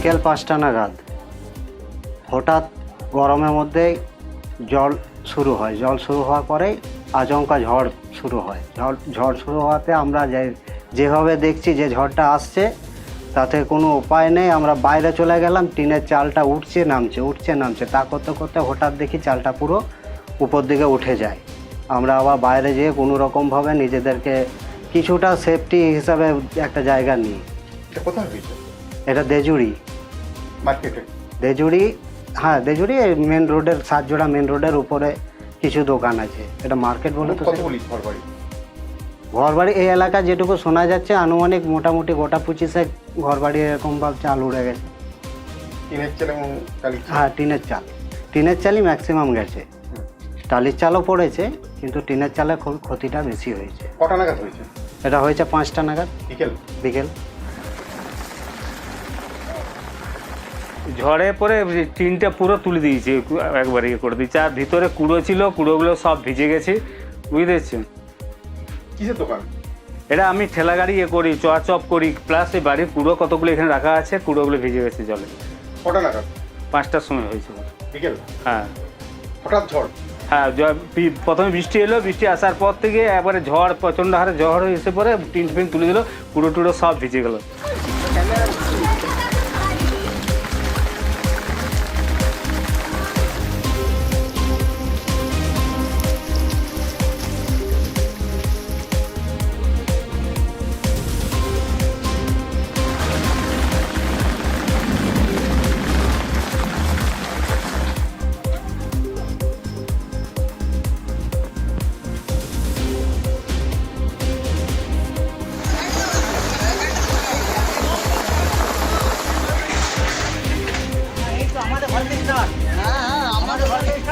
বিকেল পাঁচটা নাগাদ। হঠাৎ গরমের মধ্যে জল শুরু হয়। জল শুরু হওয়ার পরেই আচমকা ঝড় শুরু হয়। ঝড় ঝড় শুরু হওয়াতে আমরা যে যেভাবে দেখছি যে ঝড়টা আসছে তাতে কোনো উপায় নেই। আমরা বাইরে চলে গেলাম টিনের চালটা উঠছে নামছে উঠছে নামছে। তা করতে করতে হঠাৎ দেখি চালটা পুরো উপর দিকে উঠে যায়। আমরা আবার বাইরে যেয়ে কোনো রকমভাবে নিজেদেরকে কিছুটা সেফটি হিসাবে একটা জায়গা নিই। এটা কোথায় এটা দেজুড়ি। মার্কেটে দেজুড়ি হ্যাঁ দেজুড়ি মেন রোডের সাতজোড়া মেন রোডের উপরে কিছু দোকান আছে। এটা মার্কেট বলে তো কতগুলি ঘর বাড়ি এই এলাকা যেটুকু শোনা যাচ্ছে আনুমানিক মোটামুটি গোটা পঁচিশে ঘর বাড়ি এরকম ভাব চাল উড়ে গেছে। টিনের ছেলে এবং হ্যাঁ টিনের চাল। টিনের চালই ম্যাক্সিমাম গেছে। টালির চালও পড়েছে কিন্তু টিনের চালের খুব ক্ষতিটা বেশি হয়েছে। কটা নাগাদ হয়েছে? এটা হয়েছে পাঁচটা নাগাদ। বিকেল? বিকেল। ঝড়ে পরে টিনটা পুরো তুলে দিয়েছে একবার ইয়ে করে দিয়েছে। আর ভিতরে কুড়ো ছিল কুড়োগুলো সব ভিজে গেছে বুঝতে পারছেন কিসের দোকান? এটা আমি ঠেলা গাড়ি ইয়ে করি চপ করি প্লাস এই বাড়ির কুড়ো কতগুলো এখানে রাখা আছে কুড়োগুলো ভিজে গেছে জলে। কটা নাগাদ পাঁচটার সময় হয়েছিল বিকেল? হ্যাঁ। হঠাৎ ঝড়? হ্যাঁ প্রথমে বৃষ্টি এলো বৃষ্টি আসার পর থেকে একবারে ঝড় প্রচণ্ড হারে ঝড় এসে পরে টিন ফিন তুলে দিল কুড়ো টুড়ো সব ভিজে গেলো।